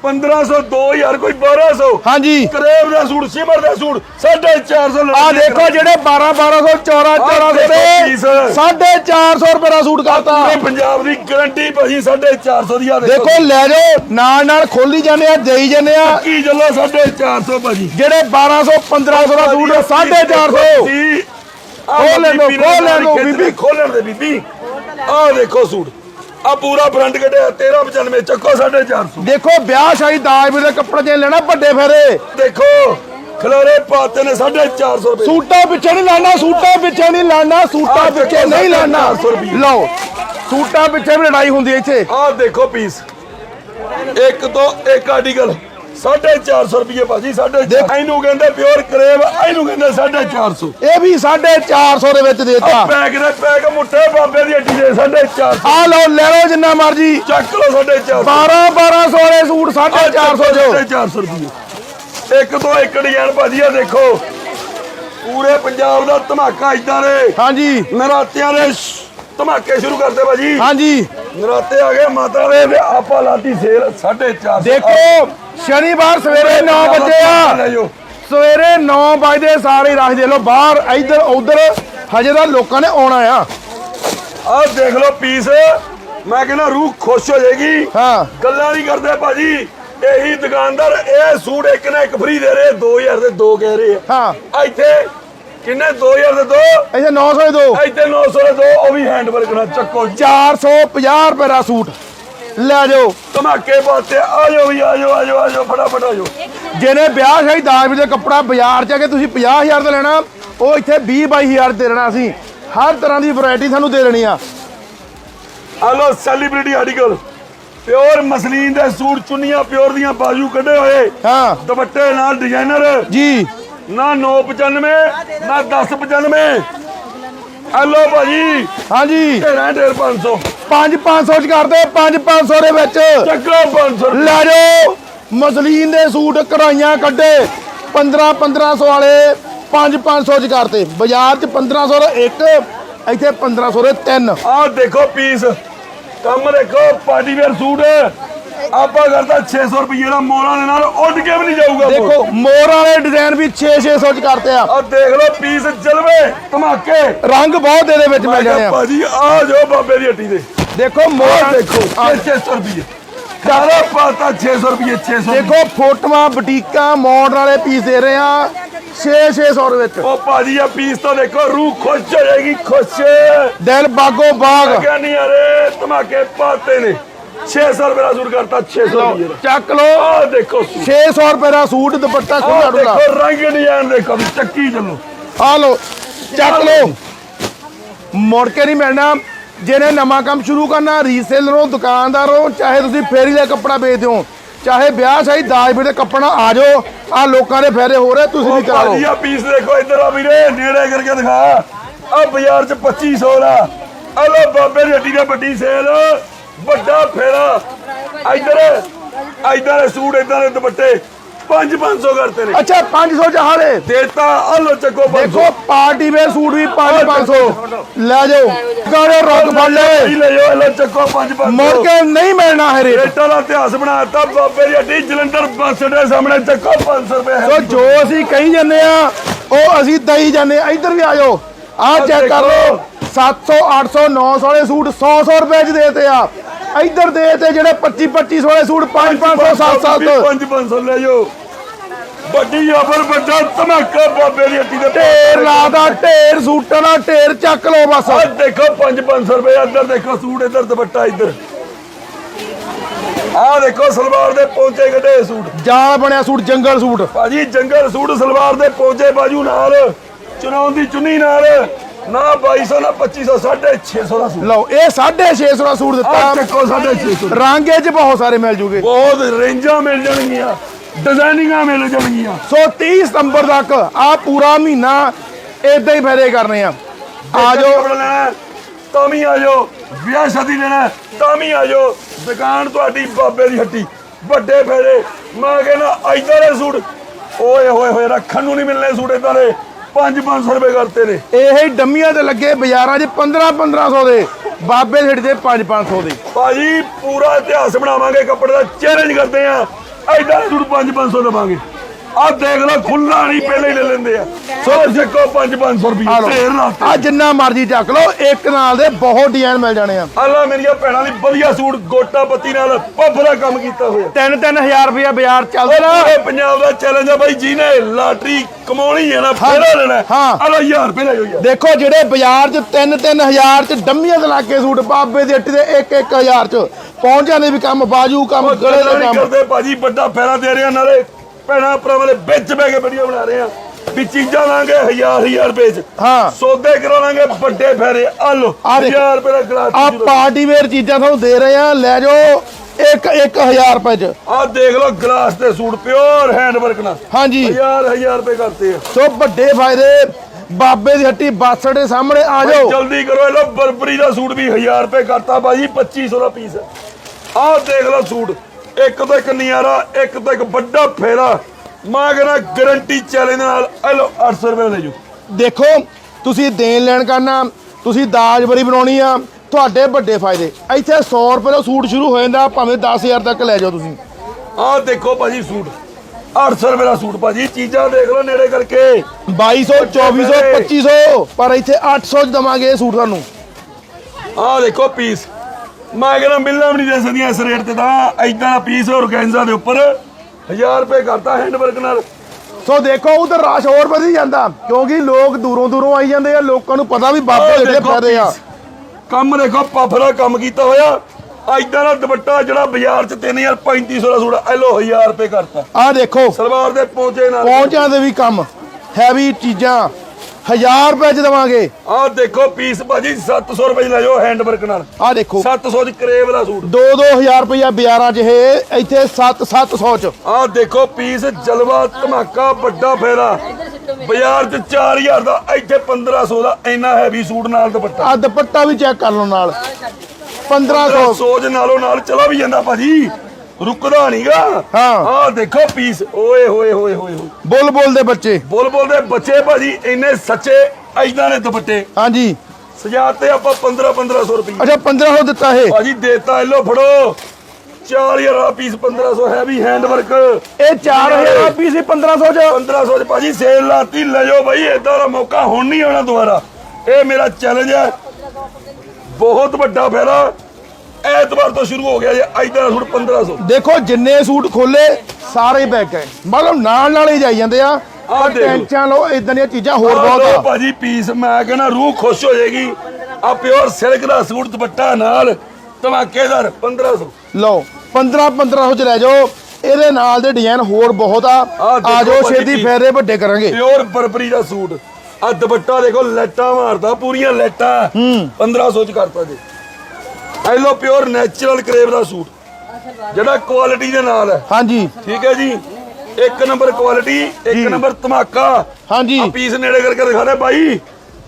1500 2000 ਕੋਈ 1200 ਹਾਂਜੀ। ਕਰੇਬ ਦਾ ਸੂਟ ਸਿਮਰ ਦਾ ਸੂਟ 450 ਆ ਦੇਖੋ ਜਿਹੜੇ 12 1200 14 1400 ਦੇਖੋ ਦੇ ਪੀਸ। 450 ਰੁਪਏ ਦਾ ਸੂਟ ਕਰਤਾ। ਪੂਰੇ ਪੰਜਾਬ ਦੀ ਗਾਰੰਟੀ ਭਾਜੀ 450 ਦੀ ਆ ਦੇਖੋ। ਲੈ ਜਾਓ ਨਾਲ ਨਾਲ ਖੋਲੀ ਜਾਂਦੇ ਆ ਦੇਈ ਜਾਂਦੇ ਆ। ਕੀ ਚੱਲੋ 450 ਭਾਜੀ। ਜਿਹੜੇ 1200 1500 ਦਾ ਸੂਟ 450 ਖੋਲ ਲੈ ਲਓ, ਖੋਲ ਲੈ ਲਓ, ਬੀਬੀ। ਖੋਲਣ ਦੇ ਬੀਬੀ। ਆਹ ਦੇਖੋ ਸੂਟ। ਆ ਪੂਰਾ ਫਰੰਟ ਕੱਢਿਆ 1395 ਚੱਕੋ 450 ਦੇਖੋ ਵਿਆਹ ਸ਼ਾਦੀ ਦਾਜ ਦੇ ਕੱਪੜੇ ਜੇ ਲੈਣਾ ਵੱਡੇ ਫੇਰੇ। ਦੇਖੋ ਖਲੋਰੇ ਪਾਤੇ ਨੇ 450 ਰੁਪਏ। ਸੂਟਾਂ ਪਿੱਛੇ ਨਹੀਂ ਲਾਣਾ ਸੂਟਾਂ ਪਿੱਛੇ ਨਹੀਂ ਲਾਣਾ ਸੂਟਾਂ ਪਿੱਛੇ ਨਹੀਂ ਲਾਣਾ। 400 ਰੁਪਈਏ। ਲਓ ਸੂਟਾਂ ਪਿੱਛੇ ਵੀ ਲੜਾਈ ਹੁੰਦੀ ਇੱਥੇ। ਆਹ ਦੇਖੋ ਪੀਸ ਇੱਕ ਤੋਂ ਇੱਕ ਆਰਟੀਕਲ। 450 ਰੁਪਏ ਭਾਜੀ 450 ਇਹਨੂੰ ਕਹਿੰਦੇ ਪਿਓਰ ਕਰੇਬ ਇਹਨੂੰ ਕਹਿੰਦੇ 450 ਇਹ ਵੀ 450 ਦੇ ਵਿੱਚ ਦੇਤਾ। ਪੈਕ ਦੇ ਪੈਕ ਮੁੱਠੇ ਬਾਬੇ ਦੀ ਹੱਡੀ ਦੇ 450 ਆ ਲਓ ਲੈ ਲਓ ਜਿੰਨਾ ਮਰਜ਼ੀ। ਚੱਕ ਲਓ 450 12 1200 ਵਾਲੇ ਸੂਟ 450 ਜੋ 450 ਰੁਪਏ ਇੱਕ ਤੋਂ ਇੱਕ ਡਿਜ਼ਾਈਨ ਭਾਜੀ ਆ ਦੇਖੋ। ਪੂਰੇ ਪੰਜਾਬ ਦਾ ਧਮਾਕਾ ਇਦਾਂ ਦੇ ਹਾਂਜੀ। ਨਰਾਤਿਆਂ ਦੇ ਧਮਾਕੇ ਸ਼ੁਰੂ ਕਰਦੇ ਭਾਜੀ। ਹਾਂਜੀ। ਨਰਾਤੇ ਆ ਗਏ ਮਾਤਾ ਦੇ ਆਪਾਂ ਲਾਤੀ ਸੇਲ 450 ਦੇਖੋ ਸ਼ਨੀਵਾਰ ਸਵੇਰੇ 9 ਵਜੇ ਆ। ਸਵੇਰੇ 9 ਵਜੇ ਸਾਰੇ ਰਸ਼ ਦੇ ਲੋ ਬਾਹਰ ਇੱਧਰ ਉੱਧਰ ਹਜੇ ਤਾਂ ਲੋਕਾਂ ਨੇ ਆਉਣਾ ਆ। ਆਹ ਦੇਖ ਲਓ ਪੀਸ ਮੈਂ ਕਹਿੰਦਾ ਰੂਹ ਖੁਸ਼ ਹੋ ਜਾਏਗੀ। ਹਾਂ। ਗੱਲਾਂ ਨਹੀਂ ਕਰਦੇ ਭਾਜੀ। ਇਹੀ ਦੁਕਾਨਦਾਰ ਇਹ ਸੂਟ ਇੱਕ ਨਾ ਇੱਕ ਫ੍ਰੀ ਦੇ ਰਹੇ 2000 ਦੇ ਦੋ ਕਹਿ ਰਹੇ ਆ। ਹਾਂ। ਇੱਥੇ ਕਿੰਨੇ? 2000 ਦੇ ਦੋ। ਇੱਥੇ 900 ਦੇ ਦੋ। ਇੱਥੇ 900 ਦੇ ਦੋ। ਉਹ ਵੀ ਹੈਂਡ ਵਰਕ ਨਾਲ ਚੱਕੋ 450 ਰੁਪਏ ਦਾ ਸੂਟ। ਲੈ ਜਾਓ। ਧਮਾਕੇ ਬਾਤੇ ਆ ਜਾਓ ਵੀ ਆ ਜਾਓ ਆ ਜਾਓ ਆ ਜਾਓ ਫਟਾਫਟ ਆ ਜਾਓ। ਜਿਹਨੇ ਵਿਆਹ ਸ਼ਾਹੀ ਦਾਜ ਦੇ ਕੱਪੜਾ ਬਾਜ਼ਾਰ ਚ ਆ ਕੇ ਤੁਸੀਂ 50000 ਦਾ ਲੈਣਾ ਉਹ ਇੱਥੇ 20 22000 ਦੇ ਦੇਣਾ ਅਸੀਂ। ਹਰ ਤਰ੍ਹਾਂ ਦੀ ਵੈਰਾਈਟੀ ਸਾਨੂੰ ਦੇ ਦੇਣੀ ਆ। ਆ ਲੋ ਸੈਲੀਬ੍ਰਿਟੀ ਆਰਟੀਕਲ ਪਿਓਰ ਮਸਲੀਨ ਦੇ ਸੂਟ ਚੁੰਨੀਆਂ ਪਿਓਰ ਦੀਆਂ ਬਾਜੂ ਕੱਢੇ ਹੋਏ। ਹਾਂ। ਦੁਪੱਟੇ ਨਾਲ ਡਿਜ਼ਾਈਨਰ ਜੀ। ਨਾ 995 ਨਾ 1095 ਆ ਲੋ ਭਾਜੀ। ਹਾਂਜੀ। 500 5 500 ਚ ਕਰਦੇ 5 500 ਦੇ ਵਿੱਚ। ਚੱਕੋ 500 ਲੈ ਜਾਓ। ਮਸਲੀਨ ਦੇ ਸੂਟ ਕਢਾਈਆਂ ਕੱਢੇ। 15 1500 ਵਾਲੇ 5 500 ਚ ਕਰਤੇ। ਬਾਜ਼ਾਰ ਚ 1500 ਦਾ ਇੱਕ ਇੱਥੇ 1500 ਦੇ ਤਿੰਨ। ਆਹ ਦੇਖੋ ਪੀਸ। ਕੰਮ ਦੇਖੋ ਪਾਰਟੀ ਵੇਅਰ ਸੂਟ। ਆਪਾਂ ਕਰਦਾ 600 ਰੁਪਏ ਦਾ ਮੋਰਾਂ ਦੇ ਨਾਲ ਉੱਡ ਕੇ ਵੀ ਨਹੀਂ ਜਾਊਗਾ ਦੇਖੋ ਮੋਰ ਵਾਲੇ ਡਿਜ਼ਾਈਨ ਵੀ 6 600 ਚ ਕਰਤੇ ਆ। ਆ ਦੇਖ ਲਓ ਪੀਸ ਜਲਵੇ ਧਮਾਕੇ। ਰੰਗ ਬਹੁਤ ਇਹਦੇ ਵਿੱਚ ਮਿਲ ਜਾਣੇ ਆ। ਭਾਜੀ ਆ ਜਾਓ ਬਾਬੇ ਦੀ ਹੱਟੀ ਦੇ ਦੇਖੋ ਮੋਰ ਦੇਖੋ 600 ਰੁਪਏ ਸਾਰਾ ਪਾਤਾ 600 ਰੁਪਏ 600 ਦੇਖੋ ਫੋਟੋਆਂ ਬੁਟੀਕਾਂ ਮੋਡਲ ਵਾਲੇ ਪੀਸ ਦੇ ਰਹੇ ਆ। 6 600 ਦੇ ਵਿੱਚ। ਉਹ ਭਾਜੀ ਆ ਪੀਸ ਤਾਂ ਦੇਖੋ ਰੂਹ ਖੁਸ਼ ਹੋ ਜਾਏਗੀ ਖੁਸ਼। ਦਿਲ ਬਾਗੋ ਬਾਗ। ਕਿਆ ਨਹੀਂ ਅਰੇ ਧਮਾਕੇ ਪਾਤੇ ਨੇ। 600 ਰੁਪਏ ਦਾ ਸੂਟ ਕਰਤਾ 600 ਰੁਪਏ ਦਾ। ਚੱਕ ਲੋ ਆ ਦੇਖੋ ਸੂਟ। 600 ਰੁਪਏ ਦਾ ਸੂਟ ਦੁਪੱਟਾ ਆ ਖੁੱਲਾ ਡੁੱਲਾ ਦੇਖੋ ਰੰਗ ਡਿਜ਼ਾਈਨ ਦੇਖੋ ਵੀ ਚੱਕੀ ਚੱਲੋ। ਆ ਲੋ ਚੱਕ ਲੋ ਮੁੜ ਕੇ ਨਹੀਂ ਮਿਲਣਾ। ਜਿਹਨੇ ਨਵਾਂ ਕੰਮ ਸ਼ੁਰੂ ਕਰਨਾ ਰੀਸੇਲਰੋਂ ਦੁਕਾਨਦਾਰੋਂ ਚਾਹੇ ਤੁਸੀਂ ਫੇਰੀ ਦਾ ਕੱਪੜਾ ਵੇਚਦੇ ਹੋ ਚਾਹੇ ਵਿਆਹ ਸ਼ਾਹੀ ਦਾਜ ਵੀ ਦੇ ਕੱਪੜਾ ਆ ਜਾਓ। ਆ ਲੋਕਾਂ ਦੇ ਫਾਇਦੇ ਹੋ ਰਹੇ ਤੁਸੀਂ ਵੀ ਉਹ ਕਰਾ ਲਓ ਭਾਜੀ ਆ ਪੀਸ ਦੇਖੋ ਇੱਧਰ ਆ ਵੀਰੇ ਨੇੜੇ ਕਰਕੇ ਦਿਖਾ। ਆ ਬਾਜ਼ਾਰ ਚ 2500 ਦਾ। ਆ ਲੋ ਬਾਬੇ ਦੀ ਹੱਟੀ ਦਾ ਵੱਡੀ ਸੇਲ ਵੱਡਾ ਫੇਰਾ। ਇੱਧਰ ਇੱਧਰ ਸੂਟ ਇੱਧਰ ਦੇ ਦੁਪੱਟੇ। ਪੰਜ 500 ਕਰਤੇ ਨੇ। ਅੱਛਾ 500 ਚ ਹਾਰੇ ਦੇਤਾ ਆ ਲੋ ਚੱਕੋ 500 ਦੇਖੋ ਪਾਰਟੀ ਵੇਅਰ ਸੂਟ ਵੀ 5 500 ਲੈ ਜਾਓ। ਗਾੜੇ ਰੋਕ ਫੜ ਲੈ। ਲੈ ਜਾਓ ਲੋ ਚੱਕੋ 5 500 ਮੁੜ ਕੇ ਨਹੀਂ ਮਿਲਣਾ ਹੈ ਰੇਟ ਰੇਟਾਂ ਦਾ ਇਤਿਹਾਸ ਬਣਾਤਾ ਬਾਬੇ ਦੀ ਹੱਡੀ ਜਲੰਧਰ ਬੱਸ ਦੇ ਸਾਹਮਣੇ ਚੱਕੋ 500 ਰੁਪਏ। ਸੋ ਜੋ ਅਸੀਂ ਕਹੀ ਜਾਂਦੇ ਆ ਉਹ ਅਸੀਂ ਦਈ ਜਾਂਦੇ ਆ ਇੱਧਰ ਵੀ ਆ ਜਾਓ। ਆਹ ਚੈੱਕ ਕਰ ਲਓ। 700 800 900 ਵਾਲੇ ਸੂਟ 100 100 ਰੁਪਏ ਚ ਦੇਤੇ ਆ। ਇੱਧਰ ਦੇਤੇ ਜਿਹੜੇ 25 25 ਵਾਲੇ ਸੂਟ 5 500 7 7 5 500 ਲੈ ਜਾਓ। ਵੱਡੀ ਆਫਰ ਵੱਡਾ ਧਮਾਕਾ ਬਾਬੇ ਦੀ ਹੱਡੀ ਦੇ ਢੇਰ ਲਾਦਾ ਢੇਰ ਸੂਟਾਂ ਦਾ ਢੇਰ ਚੱਕ ਲਓ ਬਸ। ਆ ਦੇਖੋ 5 500 ਰੁਪਏ ਇੱਧਰ ਦੇਖੋ ਸੂਟ ਇੱਧਰ ਦੁਪੱਟਾ ਇੱਧਰ। ਆ ਦੇਖੋ ਸਲਵਾਰ ਦੇ ਪੌਂਚੇ ਕੱਢੇ ਸੂਟ। ਜਾਲ ਬਣਿਆ ਸੂਟ ਜੰਗਲ ਸੂਟ। ਭਾਜੀ ਜੰਗਲ ਸੂਟ ਸਲਵਾਰ ਦੇ ਪੌਂਚੇ ਬਾਜੂ ਨਾਲ। ਚੁਣਾਉਣ ਦੀ ਚੁੰਨੀ ਨਾਲ। ਨਾ 2200 ਨਾ 2500 650 ਦਾ ਸੂਟ। ਲਓ ਇਹ 650 ਦਾ ਸੂਟ ਦਿੱਤਾ। ਚੱਕੋ 650 ਰਾਂਗੇ ਚ ਬਹੁਤ ਸਾਰੇ ਮਿਲ ਜੂਗੇ। ਬਹੁਤ ਰੇਂਜਾਂ ਮਿਲ ਜਾਣਗੀਆਂ ਡਿਜ਼ਾਈਨਿੰਗਾਂ ਮਿਲ ਜਾਣਗੀਆਂ। ਸੋ 30 ਸਤੰਬਰ ਤੱਕ ਆ ਪੂਰਾ ਮਹੀਨਾ ਇਦਾਂ ਹੀ ਫਾਇਦੇ ਕਰਨੇ ਆ। ਆ ਜਾਓ। ਤਾਂ ਵੀ ਆ ਜਾਓ। ਵਿਆਹ ਸ਼ਾਦੀ ਲੈਣਾ ਤਾਂ ਵੀ ਆ ਜਾਓ। ਦੁਕਾਨ ਤੁਹਾਡੀ ਬਾਬੇ ਦੀ ਹੱਟੀ। ਵੱਡੇ ਫੇਰੇ ਮੈਂ ਕਹਿੰਦਾ ਐਦਾਂ ਦੇ ਸੂਟ। ਓਏ ਹੋਏ ਹੋਏ ਰੱਖਣ ਨੂੰ ਨਹੀਂ ਮਿਲਨੇ ਸੂਟ ਇਦਾਂ ਦੇ। 5-500 ਰੁਪਏ ਕਰਤੇ ਨੇ। ਇਹ ਹੀ ਡੰਮੀਆਂ ਤੇ ਲੱਗੇ ਬਾਜ਼ਾਰਾਂ 'ਚ 15 1500 ਦੇ ਬਾਬੇ ਦੇ ਦੇ 5 500 ਦੇ। ਭਾਜੀ ਪੂਰਾ ਇਤਿਹਾਸ ਬਣਾਵਾਂਗੇ ਕੱਪੜੇ ਦਾ ਚੈਲੰਜ ਕਰਦੇ ਆ ਐਦਾਂ ਦੇ ਸੂਟ 5-500 ਦੇਵਾਂਗੇ। ਆ ਦੇਖ ਲਓ ਖੁੱਲਾ ਨਹੀਂ ਪਹਿਲੇ ਹੀ ਲੈ ਲੈਂਦੇ ਆ। ਸੋ ਚੱਕੋ 5-500 ਆ ਰੁਪਏ ਢੇਰ ਲਾਤੇ ਆ ਜਿੰਨਾ ਮਰਜ਼ੀ ਚੱਕ ਲਓ ਇੱਕ ਨਾਲ ਦੇ ਬਹੁਤ ਡਿਜ਼ਾਈਨ ਮਿਲ ਜਾਣੇ ਆ। ਅੱਲਾ ਮੇਰੀਆਂ ਭੈਣਾਂ ਲਈ ਵਧੀਆ ਸੂਟ ਗੋਟਾ ਪੱਤੀ ਨਾਲ ਪੱਫਰਾ ਕੰਮ ਕੀਤਾ ਹੋਇਆ। 3 3000 ਰੁਪਇਆ ਬਾਜ਼ਾਰ ਚੱਲਦੇ। ਨਾ ਪੂਰੇ ਪੰਜਾਬ ਦਾ ਚੈਲੰਜ ਆ ਬਾਈ ਜਿਹਨੇ ਲਾਟਰੀ ਕਮਾਉਣੀ ਹੈ ਨਾ ਫੇਰਾ ਲੈਣਾ। ਹੈ। ਹਾਂ। ਅੱਲਾ 1000 ਰੁਪਏ ਲੈ ਜਾਓ ਦੇਖੋ ਜਿਹੜੇ ਬਾਜ਼ਾਰ 'ਚ 3 3000 'ਚ ਡੰਮੀਆਂ ਦੇ ਲਾਗੇ ਸੂਟ ਬਾਬੇ ਦੀ ਹੱਟੀ ਦੇ 1 1000 'ਚ ਪਹੁੰਚ ਜਾਂਦੇ ਵੀ ਕੰਮ ਬਾਜੂ ਕੰਮ ਗਲੇ ਦਾ ਕੰਮ। ਕਰਦੇ ਭਾਜੀ ਵੱਡਾ ਫੇਰਾ ਦੇ ਰਹੇ ਆ ਨਾਲੇ ਭੈਣਾਂ ਭਰਾਵਾਂ ਦੇ ਵਿੱਚ ਬਹਿ ਕੇ ਵੀਡੀਓ ਬਣਾ ਰਹੇ ਆ ਵੀ ਚੀਜ਼ਾਂ ਲਾਂਗੇ ਹਜ਼ਾਰ ਹਜ਼ਾਰ ਰੁਪਏ ਚ। ਹਾਂ। ਸੌਦੇ ਕਰਾ ਲਾਂਗੇ ਵੱਡੇ ਫੇਰੇ ਆ ਲੋ ਆ ਦੇਖ। 1000 ਰੁਪਏ ਦਾ ਗਲਾਸ ਆ ਪਾਰਟੀ ਵੇਅਰ ਚੀਜ਼ਾਂ ਤੁਹਾਨੂੰ ਦੇ ਰਹੇ ਆ ਲੈ ਜਾਓ 1 1000 ਰੁਪਏ 'ਚ। ਆ ਦੇਖ ਲਓ ਗਲਾਸ ਤੇ ਸੂਟ ਪਿਓਰ ਹੈਂਡ ਵਰਕ ਨਾਲ। ਹਾਂਜੀ। ਹਜ਼ਾਰ ਹਜ਼ਾਰ ਰੁਪਏ ਕਰਤੇ ਆ। ਸੋ ਵੱਡੇ ਫਾਇਦੇ ਬਾਬੇ ਦੀ ਹੱਟੀ ਬੱਸ ਦੇ ਸਾਹਮਣੇ ਆ ਜਾਓ। ਜਲਦੀ ਕਰੋ ਇਹ ਲੋ ਬਰਬਰੀ ਦਾ ਸੂਟ ਵੀ 1000 ਰੁਪਏ ਕਰਤਾ ਬਾਜੀ 2500 ਦਾ ਪੀਸ ਆਹ ਦੇਖ ਲਓ ਸੂਟ। ਇੱਕ ਤੋਂ ਇੱਕ ਨਿਆਰਾ ਇੱਕ ਤੋਂ ਇੱਕ ਵੱਡਾ ਫੇਰਾ। ਮੈਂ ਕਹਿੰਦਾ ਗਾਰੰਟੀ ਚੈਲੰਜ ਨਾਲ ਲੋ 800 ਰੁਪਏ ਦਾ ਲੈ ਜਾਓ ਦੇਖੋ ਤੁਸੀਂ ਦੇਣ ਲੈਣ ਕਰਨਾ ਤੁਸੀਂ ਦਾਜ ਬਰੀ ਬਣਾਉਣੀ ਆ ਤੁਹਾਡੇ ਵੱਡੇ ਫਾਇਦੇ। ਇੱਥੇ 100 ਰੁਪਏ ਦਾ ਸੂਟ ਸ਼ੁਰੂ ਹੋ ਜਾਂਦਾ ਭਾਵੇਂ 10000 ਤੱਕ ਲੈ ਜਾਓ ਤੁਸੀਂ। ਆਹ ਦੇਖੋ ਭਾਜੀ ਸੂਟ 800 ਰੁਪਏ ਦਾ ਸੂਟ ਭਾਜੀ ਚੀਜ਼ਾਂ ਦੇਖ ਲਓ ਨੇੜੇ ਕਰਕੇ। 2200 2400 2500 ਪਰ ਇੱਥੇ 800 ਚ ਦਵਾਂਗੇ ਇਹ ਸੂਟ ਤੁਹਾਨੂੰ। ਆਹ ਦੇਖੋ ਪੀਸ ਮੈਂ ਕਹਿੰਦਾ ਮਿਲਣਾ ਵੀ ਨਹੀਂ ਦੇ ਸਕਦੀਆਂ ਇਸ ਰੇਟ ਤੇ ਤਾਂ ਐਦਾਂ ਦਾ ਪੀਸ ਔਰਗੈਂਜ਼ਾ ਦੇ ਉੱਪਰ 1000 ਰੁਪਏ ਕਰਤਾ ਹੈਂਡ ਵਰਕ ਨਾਲ। ਸੋ ਦੇਖੋ ਉਧਰ ਰਸ਼ ਹੋਰ ਵਧੀ ਜਾਂਦਾ ਕਿਉਂਕਿ ਲੋਕ ਦੂਰੋਂ ਦੂਰੋਂ ਆਈ ਜਾਂਦੇ ਆ ਲੋਕਾਂ ਨੂੰ ਪਤਾ ਵੀ ਬਾਬੇ ਜਿਹੜੇ ਫਾਇਦੇ ਆ। ਕੰਮ ਦੇਖੋ ਪਫਰਾ ਕੰਮ ਕੀਤਾ ਹੋਇਆ। ਐਦਾਂ ਦਾ ਦੁਪੱਟਾ ਜਿਹੜਾ ਬਾਜ਼ਾਰ 'ਚ 3000 3500 ਦਾ ਸੂਟ ਐ ਲੋ 1000 ਰੁਪਏ ਕਰਤਾ। ਆ ਦੇਖੋ ਸਲਵਾਰ ਦੇ ਪੌਂਚੇ ਨਾਲ। ਪਹੁੰਚਾਂ ਦੇ ਵੀ ਕੰਮ ਹੈਵੀ ਚੀਜ਼ਾਂ। 1000 ਰੁਪਏ ਚ ਦਵਾਂਗੇ। ਆਹ ਦੇਖੋ ਪੀਸ ਭਾਜੀ 700 ਰੁਪਏ ਲੈ ਜਾਓ ਹੈਂਡ ਵਰਕ ਨਾਲ। ਆ ਦੇਖੋ। 700 'ਚ ਕਰੇਵ ਦਾ ਸੂਟ 2-2000 ਰੁਪਇਆ ਬਾਜ਼ਾਰਾਂ 'ਚ ਇਹ ਇੱਥੇ 7-700 ਚ। ਆਹ ਦੇਖੋ ਪੀਸ ਜਲਵਾ ਧਮਾਕਾ ਵੱਡਾ ਫੇਰਾ। ਬਾਜ਼ਾਰ 'ਚ 4000 ਦਾ ਇੱਥੇ 1500 ਦਾ ਇੰਨਾ ਹੈਵੀ ਸੂਟ ਨਾਲ ਦੁਪੱਟਾ। ਆ ਦੁਪੱਟਾ ਵੀ ਚੈੱਕ ਕਰ ਲਓ ਨਾਲ। 1500 ਸੋਚ ਨਾਲੋਂ ਨਾਲ ਚਲਾ ਵੀ ਜਾਂਦਾ ਭਾਜੀ। ਰੁਕਦਾ ਨਹੀਂਗਾ ਹਾਂ। ਆਹ ਦੇਖੋ ਪੀਸ। ਓਏ ਹੋਏ ਹੋਏ ਹੋਏ ਹੋਏ। ਬੁੱਲ ਬੁੱਲ ਦੇ ਬੱਚੇ। ਬੋਲ ਬੋਲਦੇ ਬੱਚੇ ਭਾਜੀ ਇੰਨੇ ਸੱਚੇ ਐਦਾਂ ਦੇ ਦੁਪੱਟੇ। ਹਾਂਜੀ। ਸਜਾਤੇ ਆਪਾਂ 15 1500 ਰੁਪਏ ਅੱਛਾ 1500 ਦਿੱਤਾ ਇਹ। ਭਾਜੀ ਦੇਤਾ ਇਹ ਲੋ ਫੜੋ 4000 ਦਾ ਪੀਸ 1500 ਹੈਵੀ ਹੈਂਡ ਵਰਕ ਇਹ 4000 ਪੀਸ 1500 ਚ। 1500 ਚ ਭਾਜੀ ਸੇਲ ਲਾਤੀ ਲੈ ਜਾਓ ਭਾਈ ਏਦਾਂ ਦਾ ਮੌਕਾ ਹੁਣ ਨਹੀਂ ਆਉਣਾ ਦੁਬਾਰਾ। ਇਹ ਮੇਰਾ ਚੈਲੰਜ ਹੈ। ਬਹੁਤ ਵੱਡਾ ਫੇਰਾ ਐਤਵਾਰ ਤੋਂ ਸ਼ੁਰੂ ਹੋ ਗਿਆ ਜੇ ਐਦਾਂ ਦਾ ਸੂਟ 1500 ਦੇਖੋ ਜਿੰਨੇ ਸੂਟ ਖੋਲੇ ਸਾਰੇ ਬੈਕ ਹੈ। ਮਤਲਬ ਨਾਲ ਨਾਲ ਹੀ ਜਾਈ ਜਾਂਦੇ ਆ। ਆਹ ਦੇਖ। ਲਓ। ਇਦਾਂ ਦੀਆਂ ਚੀਜ਼ਾਂ ਹੋਰ ਬਹੁਤ ਆ। ਭਾਜੀ ਪੀਸ ਮੈਂ ਕਹਿੰਦਾ ਰੂਹ ਖੁਸ਼ ਹੋ ਜਾਏਗੀ। ਆ ਪਿਓਰ ਸਿਲਕ ਦਾ ਸੂਟ ਦੁਪੱਟਾ ਨਾਲ ਧਮਾਕੇਦਾਰ 1500 ਲਓ 15 1500 ਚ ਲੈ ਜਾਓ। ਇਹਦੇ ਨਾਲ ਦੇ ਡਿਜ਼ਾਈਨ ਹੋਰ ਬਹੁਤ ਆ। ਆ ਜਾਓ ਛੇਤੀ ਫੇਰੇ ਵੱਡੇ ਕਰਾਂਗੇ। ਪਿਓਰ ਬਰਬਰੀ ਦਾ ਸੂਟ। ਆ ਦੁਪੱਟਾ ਦੇਖੋ ਲੈਟਾਂ ਮਾਰਦਾ ਪੂਰੀਆਂ ਲੈਟਾਂ। 1500 ਚ ਕਰਤਾ ਜੀ। ਐ ਲੋ ਪਿਓਰ ਨੈਚੁਰਲ ਕਰੇਵ ਦਾ ਸੂਟ। ਜਿਹੜਾ ਕੁਆਲਿਟੀ ਦੇ ਨਾਲ ਹੈ। ਹਾਂਜੀ। ਠੀਕ ਹੈ ਜੀ? ਇੱਕ ਨੰਬਰ ਕੁਆਲਿਟੀ ਇੱਕ ਨੰਬਰ ਧਮਾਕਾ। ਹਾਂਜੀ। ਆ ਪੀਸ ਨੇੜੇ ਕਰਕੇ ਦਿਖਾਦੇ ਬਾਈ।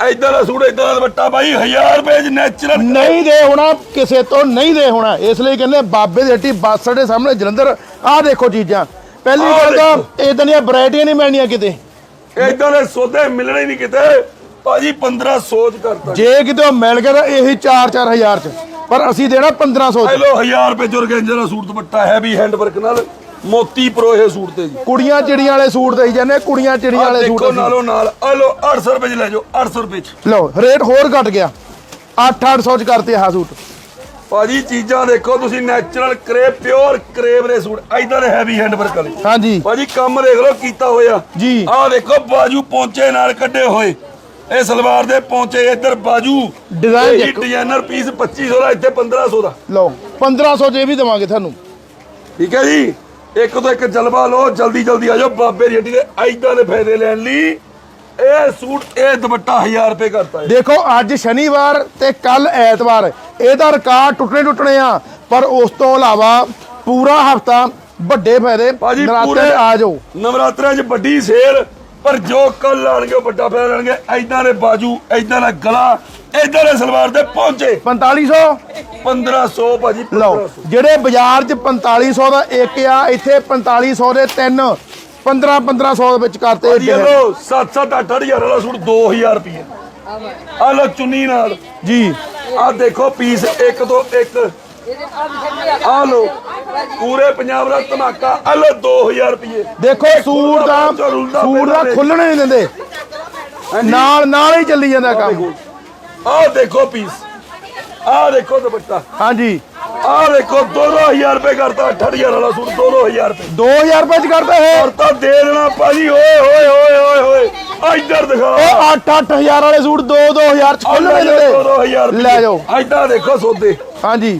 ਐਦਾਂ ਦਾ ਸੂਟ ਐਦਾਂ ਦਾ ਦੁਪੱਟਾ ਬਾਈ। 1000 ਰੁਪਏ ਚ ਨੈਚੁਰਲ ਨਹੀਂ ਦੇ ਹੋਣਾ ਕਿਸੇ ਤੋਂ ਨਹੀਂ ਦੇ ਹੋਣਾ। ਇਸ ਲਈ ਕਹਿੰਦੇ ਬਾਬੇ ਦੀ ਹੱਟੀ ਬੱਸ ਦੇ ਸਾਹਮਣੇ। ਜਲੰਧਰ ਆਹ ਦੇਖੋ ਚੀਜ਼ਾਂ। ਪਹਿਲੀ ਗੱਲ ਤਾਂ ਇਦਾਂ ਦੀਆਂ ਵੈਰਾਈਟੀਆਂ ਨਹੀਂ ਮਿਲਣੀਆਂ ਕਿਤੇ। ਇਦਾਂ ਦੇ ਸੌਦੇ ਮਿਲਣੇ ਨਹੀਂ ਕਿਤੇ। ਭਾਜੀ 1500 ਚ ਕਰਤਾ ਜੇ ਕਿਤੇ ਉਹ ਮਿਲ ਗਿਆ ਤਾਂ ਇਹੀ 4-4000 ਚ। ਪਰ ਅਸੀਂ ਦੇਣਾ 1500 ਚ ਹੈਲੋ 1000 ਰੁਪਏ ਜੁਰਗੇਂਜਰ ਦਾ suit dupatta heavy hand work ਨਾਲ ਮੋਤੀ ਪਰੋ ਇਹ ਸੂਟ ਤੇ ਜੀ। ਕੁੜੀਆਂ ਚਿੜੀਆਂ ਵਾਲੇ ਸੂਟ ਦੇਈ ਜਾਂਦੇ ਕੁੜੀਆਂ ਚਿੜੀਆਂ ਆਹ ਵਾਲੇ ਸੂਟ ਦੇਖੋ। ਨਾਲੋਂ ਨਾਲ ਆ ਲੋ 800 ਰੁਪਏ ਚ ਲੈ ਜਾਓ 800 ਰੁਪਏ ਚ। ਲਓ ਰੇਟ ਹੋਰ ਘਟ ਗਿਆ। 8-800 ਚ ਕਰਤੇ ਆਹ ਸੂਟ। ਭਾਜੀ ਚੀਜ਼ਾਂ ਦੇਖੋ ਤੁਸੀਂ ਨੈਚੁਰਲ ਕਰੇਪ ਪਿਓਰ ਕਰੇਪ ਦੇ ਸੂਟ ਐਦਾਂ ਦੇ ਹੈਵੀ ਹੈਂਡ ਵਰਕ ਵਾਲੇ। ਹਾਂਜੀ। ਭਾਜੀ ਕੰਮ ਦੇਖ ਲਓ ਕੀਤਾ ਹੋਇਆ। ਜੀ। ਆਹ ਦੇਖੋ ਬਾਜੂ ਪੌਂਚੇ ਨਾਲ ਕੱਢੇ ਹੋਏ। ਇਹ ਸਲਵਾਰ ਦੇ ਪੌਂਚੇ ਇੱਧਰ ਬਾਜੂ। Design ਦੇਖੋ। ਡਿਜ਼ਾਈਨਰ ਪੀਸ 2500 ਦਾ ਇੱਥੇ 1500 ਦਾ। ਲਓ 1500 ਚ ਇਹ ਵੀ ਦੇਵਾਂਗੇ ਤੁਹਾਨੂੰ। ਠੀਕ ਹੈ ਜੀ? ਇੱਕ ਤੋਂ ਇੱਕ ਜਲਵਾ ਲਓ ਜਲਦੀ ਜਲਦੀ ਆ ਜਾਓ। ਬਾਬੇ ਦੀ ਹੱਟੀ ਦੇ ਐਦਾਂ ਦੇ ਫਾਇਦੇ ਲੈਣ ਲਈ ਇਹ ਸੂਟ ਇਹ ਦੁਪੱਟਾ 1000 ਰੁਪਏ ਕਰਤਾ ਹੈ ਦੇਖੋ ਅੱਜ ਸ਼ਨੀਵਾਰ ਤੇ ਕੱਲ ਐਤਵਾਰ ਇਹਦਾ ਰਿਕਾਰਡ ਟੁੱਟਣੇ ਟੁੱਟਣੇ ਆ ਪਰ ਉਸ ਤੋਂ ਇਲਾਵਾ ਪੂਰਾ ਹਫਤਾ ਵੱਡੇ ਫਾਇਦੇ ਭਾਜੀ ਨਰਾਤੇ ਪੂਰੇ ਆ ਜਾਓ। ਨਵਰਾਤਰਿਆਂ 'ਚ ਵੱਡੀ ਸੇਲ ਪਰ ਜੋ ਕੱਲ ਆਣਗੇ ਵੱਡਾ ਫਾਇਦਾ ਲੈਣਗੇ ਐਦਾਂ ਦੇ ਬਾਜੂ ਐਦਾਂ ਦਾ ਗਲਾ ਐਦਾਂ ਦੇ ਸਲਵਾਰ ਦੇ ਪਹੁੰਚੇ 4500 1500 ਭਾਜੀ ਲਓ 1500 ਜਿਹੜੇ ਬਾਜ਼ਾਰ 'ਚ 4500 ਦਾ ਇੱਕ ਆ ਇੱਥੇ 4500 ਦੇ ਤਿੰਨ 15 1500 ਦੇ ਵਿੱਚ ਕਰਤੇ ਭਾਜੀ ਇਹ ਲੋ 7-7 8-8000 ਵਾਲਾ ਸੂਟ 2000 ਰੁਪਏ ਆ ਲੋ ਚੁੰਨੀ ਨਾਲ। ਜੀ। ਆ ਦੇਖੋ ਪੀਸ ਇੱਕ ਤੋਂ ਇੱਕ। ਆ ਲੋ ਪੂਰੇ ਪੰਜਾਬ ਦਾ ਧਮਾਕਾ ਆ ਲੋ 2000 ਰੁਪਏ ਦੇਖੋ ਸੂਟ ਦਾ ਸੂਟ ਦਾ ਖੁੱਲਣੇ ਨਹੀਂ ਦਿੰਦੇ। ਨਾਲ ਨਾਲ ਹੀ ਚੱਲੀ ਜਾਂਦਾ ਕੰਮ। ਆ ਦੇਖੋ ਪੀਸ ਆ ਦੇਖੋ ਦੁਪੱਟਾ। ਹਾਂਜੀ। ਆ ਦੇਖੋ 2000 ਰੁਪਏ ਕਰਤਾ 8000 ਵਾਲਾ ਸੂਟ 2000 ਰੁਪਏ। 2000 ਰੁਪਏ ਚ ਕਰਤਾ ਇਹ। ਔਰ ਤਾਂ ਦੇ ਦੇਣਾ ਭਾਜੀ ਓਏ ਹੋਏ ਹੋਏ ਹੋਏ ਹੋਏ ਇੱਧਰ ਦਿਖਾ। ਉਹ 8-8000 ਵਾਲੇ ਸੂਟ 2-2000 ਚ ਖੁੱਲਣੇ 2000 ਲੈ ਜਾਓ ਇੱਧਰ ਦੇਖੋ ਸੌਦੇ। ਹਾਂਜੀ।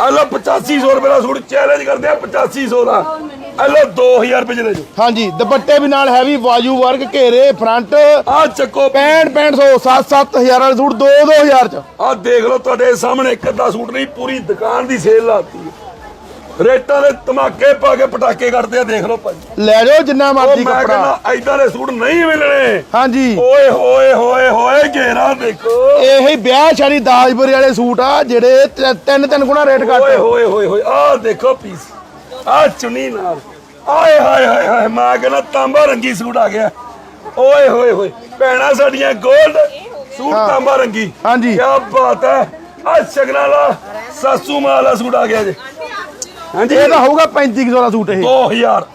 ਆ ਲੋ 8500 ਰੁਪਏ ਦਾ ਸੂਟ ਚੈਲੰਜ ਕਰਦੇ ਆ 8500 ਦਾ। ਆ ਲੋ 2000 ਰੁਪਏ ਚ ਲੈ ਜਾਓ ਹਾਂਜੀ ਦੁਪੱਟੇ ਵੀ ਨਾਲ ਹੈਵੀ ਬਾਜੂ ਵਰਕ ਘੇਰੇ ਫਰੰਟ। ਆ ਚੱਕੋ। 65 6500 7-7000 ਵਾਲੇ ਸੂਟ 2-2000 ਚ। ਆ ਦੇਖ ਲਓ ਤੁਹਾਡੇ ਸਾਹਮਣੇ ਇੱਕ ਅੱਧਾ ਸੂਟ ਨਹੀਂ ਪੂਰੀ ਦੁਕਾਨ ਦੀ ਸੇਲ ਲਾਤੀ। ਰੇਟਾਂ ਦੇ ਧਮਾਕੇ ਪਾ ਕੇ ਪਟਾਕੇ ਕੱਢਦੇ ਆ ਦੇਖ ਲਓ ਭਾਜੀ ਲੈ ਜਾਓ ਜਿੰਨਾ ਮਰਜ਼ੀ ਮੈਂ ਕੱਪੜਾ। ਕਹਿੰਦਾ ਐਦਾਂ ਦੇ ਸੂਟ ਨਹੀਂ ਮਿਲਣੇ। ਹਾਂਜੀ। ਓਏ ਹੋਏ ਹੋਏ ਹੋਏ ਘੇਰਾ ਦੇਖੋ। ਇਹੀ ਵਿਆਹ ਸ਼ਾਦੀ ਦਾਜਪੁਰੇ ਵਾਲੇ ਸੂਟ ਆ ਜਿਹੜੇ ਤ- ਤਿੰਨ ਤਿੰਨ ਗੁਣਾ ਰੇਟ ਓਏ ਘੱਟ ਹੋਏ ਹੋਏ ਹੋਏ ਆ ਦੇਖੋ ਪੀਸ। ਆ ਚੁੰਨੀ ਨਾਲ। ਆਏ ਹਾਏ ਹਾਏ ਹਾਏ ਮੈਂ ਕਹਿੰਦਾ ਤਾਂਬਾ ਰੰਗੀ ਸੂਟ ਆ ਗਿਆ। ਓਏ ਹੋਏ ਹੋਏ ਭੈਣਾ ਸਾਡੀਆਂ 골ਡ ਸੂਟ ਤਾਂਬਾ ਰੰਗੀ। ਹਾਂਜੀ। ਕੀ ਬਾਤ ਹੈ। ਆ ਸ਼ਗਨਾਂ ਵਾਲਾ ਸਾਸੂ ਮਾਂ ਵਾਲਾ ਸੂਟ ਆ ਗਿਆ ਜੀ। ਹਾਂਜੀ। ਇਹ ਤਾਂ ਹੋਊਗਾ 3500 ਦਾ ਸੂਟ ਇਹ। 2000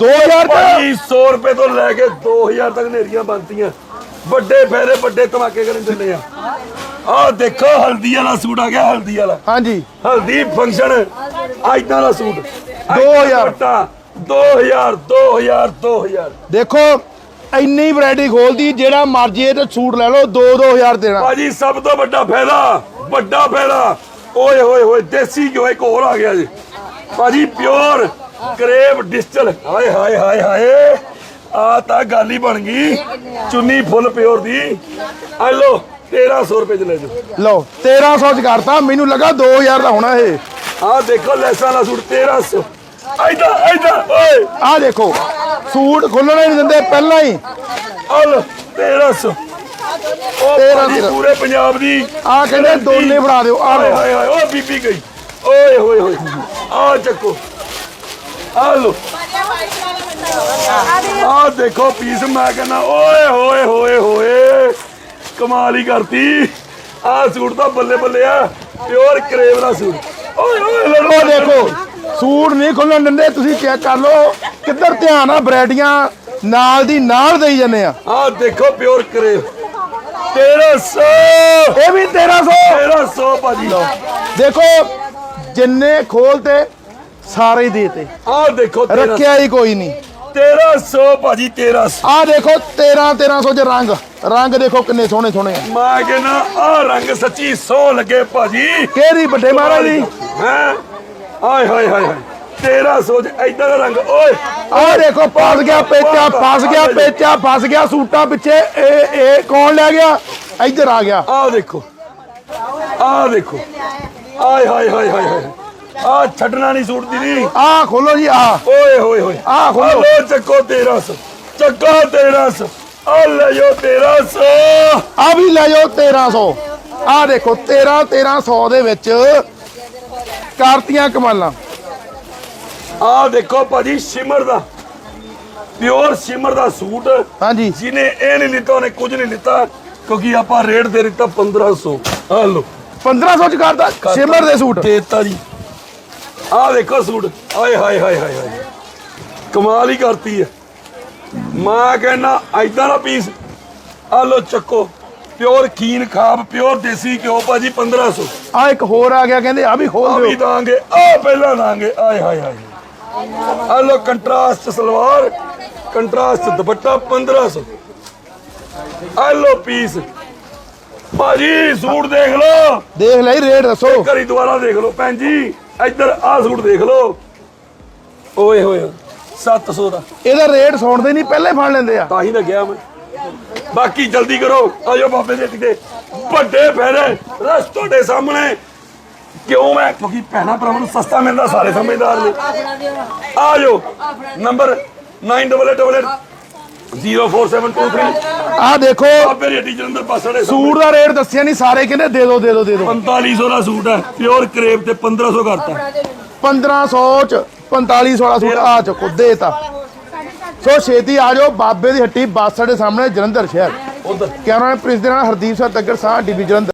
2000 ਚ 2500 ਰੁਪਏ ਤੋਂ ਲੈ ਕੇ 2000 ਤੱਕ ਨੇਰੀਆਂ ਬਣਤੀਆਂ ਵੱਡੇ ਫਾਇਦੇ ਵੱਡੇ ਧਮਾਕੇ ਕਰਨ ਦਿੰਦੇ ਆ। ਆ ਦੇਖੋ ਹਲਦੀ ਵਾਲਾ ਸੂਟ ਆ ਗਿਆ ਹਲਦੀ ਵਾਲਾ। ਹਾਂਜੀ। ਹਲਦੀ ਫੰਕਸ਼ਨ ਆਇਦਾਂ ਦਾ ਸੂਟ। 2000 2000 2000 2000 ਦੇਖੋ ਇੰਨੀ ਵੈਰਾਈਟੀ ਖੋਲਦੀ ਜਿਹੜਾ ਮਰਜ਼ੀ ਇਹ ਤੇ ਸੂਟ ਲੈ ਲਓ 2-2000 ਦੇਣਾ। ਭਾਜੀ ਸਭ ਤੋਂ ਵੱਡਾ ਫਾਇਦਾ ਵੱਡਾ ਫਾਇਦਾ। ਓਏ ਹੋਏ ਹੋਏ ਦੇਸੀ ਘਿਓ ਇੱਕ ਹੋਰ ਆ ਗਿਆ ਜੀ। ਭਾਜੀ ਪਿਓਰ ਕਰੇਵ ਡਿਸਟਲ। ਹਾਏ ਹਾਏ ਹਾਏ ਹਾਏ। ਆ ਤਾਂ ਗੱਲ ਹੀ ਬਣ ਗਈ। ਚੁੰਨੀ ਫੁੱਲ ਪਿਓਰ ਦੀ। ਆ ਲੋ 1300 ਰੁਪਏ ਚ ਲੈ ਜਾਓ। ਲਓ 1300 ਚ ਕਰਤਾ। ਮੈਨੂੰ ਲੱਗਾ 2000 ਦਾ ਹੋਣਾ ਇਹ। ਆ ਦੇਖੋ ਲੈਸਾਂ ਵਾਲਾ ਸੂਟ 1300 ਆਇਦਾ ਆਇਦਾ ਓਏ। ਆਹ ਦੇਖੋ ਸੂਟ ਖੁੱਲਣੇ ਨਹੀਂ ਦਿੰਦੇ ਪਹਿਲਾਂ ਹੀ। ਆ ਲੋ 1300 ਉਹ ਭਾਜੀ। ਪੂਰੇ ਪੰਜਾਬ ਦੀ ਆਹ ਕਹਿੰਦੇ ਦੋਨੇ ਫੜਾ ਦਿਓ। ਆਹ ਹਾਏ ਲਓ। ਹਾਏ ਹਾਏ ਓ ਬੀਬੀ ਗਈ। ਓਏ ਹੋਏ ਹੋਏ ਆ ਚੱਕੋ ਆ ਲੋ ਆ ਦੇਖੋ ਪੀਸ ਮੈਂ ਕਹਿੰਦਾ ਓਏ ਹੋਏ ਹੋਏ ਹੋਏ ਕਮਾਲ ਹੀ ਕਰਤੀ। ਆ ਸੂਟ ਤਾਂ ਬੱਲੇ ਬੱਲੇ ਆ ਪਿਓਰ ਕਰੇਵ ਦਾ ਸੂਟ। ਓਏ ਓਏ ਲੈ ਲਓ ਉਹ ਦੇਖੋ ਸੂਟ ਨਹੀਂ ਖੁੱਲਣ ਦਿੰਦੇ ਤੁਸੀਂ ਚੈੱਕ ਕਰ ਲਓ ਕਿੱਧਰ ਧਿਆਨ ਆ ਵੈਰਾਈਟੀਆਂ ਨਾਲ ਦੀ ਨਾਲ ਦੇਈ ਜਾਂਦੇ ਆ। ਆ ਦੇਖੋ ਪਿਓਰ ਕਰੇਵ 1300 ਇਹ ਵੀ 1300 1300 ਭਾਜੀ। ਦੇਖੋ ਜਿੰਨੇ ਖੋਲਤੇ ਸਾਰੇ ਦੇਤੇ ਆ ਦੇਖੋ 1300 ਰੱਖਿਆ ਹੀ ਕੋਈ ਨਹੀਂ। 1300 ਭਾਜੀ 1300 ਆਹ ਦੇਖੋ 13 1300 ਚ ਰੰਗ। ਰੰਗ ਦੇਖੋ ਕਿੰਨੇ ਸੋਹਣੇ ਸੋਹਣੇ ਆ। ਮੈਂ ਕਹਿੰਦਾ ਆ ਰੰਗ ਸੱਚੀ ਸੋ ਲੱਗੇ ਭਾਜੀ। ਕਿਹੜੀ ਵੱਡੇ ਮਹਾਰਾਜ ਦੀ? ਹੈ? ਆਏ ਹਾਏ ਹਾਏ ਹਾਏ। 1300 ਚ ਐਦਾਂ ਦਾ ਰੰਗ ਓਏ। ਆਹ ਦੇਖੋ ਫਸ ਗਿਆ ਪੇਚਾ ਫਸ ਗਿਆ ਪੇਚਾ ਫਸ ਗਿਆ ਸੂਟਾਂ ਪਿੱਛੇ। ਇਹ ਇਹ ਕੌਣ ਲੈ ਗਿਆ? ਇੱਧਰ ਆ ਗਿਆ। ਆ ਦੇਖੋ। ਆ ਦੇਖੋ। ਆਏ ਹਾਏ ਹਾਏ ਹਾਏ ਹਾਏ। ਆ ਛੱਡਣਾ ਨਹੀਂ ਸੂਟ ਦੀ ਨਹੀਂ ਆਹ ਖੋਲੋ ਜੀ ਆਹ। ਓਏ ਹੋਏ ਹੋਏ। ਆਹ ਖੋਲੋ। ਆ ਲਓ ਚੱਕੋ 1300 ਚੱਕੋ 1300 ਆ ਲੈ ਜੋ 1300 ਆ ਵੀ ਲੈ ਜਾਓ 1300 ਆਹ ਦੇਖੋ 13 1300 ਦੇ ਵਿੱਚ ਕਰਤੀਆਂ ਕਮਾਲਾਂ। ਆਹ ਦੇਖੋ ਭਾਜੀ ਸ਼ਿਮਰ ਦਾ ਪਿਓਰ ਸ਼ਿਮਰ ਦਾ ਸੂਟ। ਹਾਂਜੀ। ਜਿਹਨੇ ਇਹ ਨਹੀਂ ਲਿੱਤਾ ਉਹਨੇ ਕੁਝ ਨਹੀਂ ਲਿੱਤਾ ਕਿਉਂਕਿ ਆਪਾਂ ਰੇਟ ਦੇ ਦਿੱਤਾ 1500 ਆ ਲਓ। 1500 ਚ ਕਰਦਾ ਸਿਮਰ ਦੇ ਸੂਟ। ਦੇਤਾ ਜੀ। ਆਹ ਦੇਖੋ ਸੂਟ। ਆਏ ਹਾਏ ਹਾਏ ਹਾਏ ਹਾਏ। ਕਮਾਲ ਹੀ ਕਰਤੀ ਹੈ। ਮੈਂ ਕਹਿੰਦਾ ਐਦਾਂ ਦਾ ਪੀਸ ਆ ਲੋ ਚੱਕੋ। ਪਿਓਰ ਖੀਨ ਖਾਬ ਪਿਓਰ ਦੇਸੀ ਘਿਓ ਭਾਜੀ 1500 ਆ ਇੱਕ ਹੋਰ ਆ ਗਿਆ ਕਹਿੰਦੇ ਆ ਵੀ ਆ ਖੋਲ ਵੀ ਦਿਓ। ਦਾਂਗੇ ਆ ਪਹਿਲਾਂ ਦਾਂਗੇ। ਆਏ ਹਾਏ ਹਾਏ। ਆ ਲੋ ਕੰਟਰਾਸਟ ਸਲਵਾਰ ਕੰਟਰਾਸਟ ਦੁਪੱਟਾ 1500 ਆ ਲੋ ਪੀਸ ਭਾਜੀ ਸੂਟ ਦੇਖ ਲਓ। ਦੇਖ ਲਈ ਰੇਟ ਦੱਸੋ। ਘਰੀ ਦੁਬਾਰਾ ਦੇਖ ਲਓ ਭੈਣ ਜੀ ਇੱਧਰ ਆਹ ਸੂਟ ਦੇਖ ਲਓ। ਓਏ ਹੋਏ 700 ਦਾ। ਇਹਦਾ ਰੇਟ ਸੁਣਦੇ ਨਹੀਂ ਪਹਿਲੇ ਫੜ ਲੈਂਦੇ ਆ। ਤਾਂ ਹੀ ਤਾਂ ਗਿਆ ਮੈਂ। ਬਾਕੀ ਜਲਦੀ ਕਰੋ ਆਜੋ ਬਾਬੇ ਦੇ ਟਿਕੇ ਵੱਡੇ ਫੇਰੇ ਰਸ ਤੁਹਾਡੇ ਸਾਹਮਣੇ। ਕਿਉਂ ਮੈਂ? ਕਿਉਂਕਿ ਭੈਣਾ ਭਰਾਵਾਂ ਨੂੰ ਸਸਤਾ ਮਿਲਦਾ ਸਾਰੇ ਸਮਝਦਾਰ ਨੇ। ਆਜੋ ਨੰਬਰ 9888 ਆ ਦੇਖੋ। ਬਾਬੇ ਰੇਟੀ ਜਲੰਧਰ ਪਾਸੜੇ ਸੂਟ ਦਾ ਰੇਟ ਦੱਸਿਆ ਨਹੀਂ ਸਾਰੇ ਕਹਿੰਦੇ ਦੇ ਦਿਓ ਦੇ ਦਿਓ ਦੇ ਦਿਓ 4500 ਦਾ ਸੂਟ ਹੈ ਪਿਓਰ ਕਰੇਪ ਤੇ 1500 ਕਰਤਾ 1500 ਚ 4500 ਵਾਲਾ ਸੂਟ ਆ ਚੁੱਕੋ ਦੇਤਾ ਸੋ ਛੇਤੀ ਆ ਜਾਓ ਬਾਬੇ ਦੀ ਹੱਟੀ ਬੱਸ ਸਾਡੇ ਸਾਹਮਣੇ ਜਲੰਧਰ ਸ਼ਹਿਰ। ਉਧਰ। ਹੈ ਪ੍ਰਿੰਸ ਦੇ ਨਾਲ ਹਰਦੀਪ ਸਿੰਘ ਤੱਕਰ ਸਾਹ ਡੀਬੀ ਜਲੰਧਰ।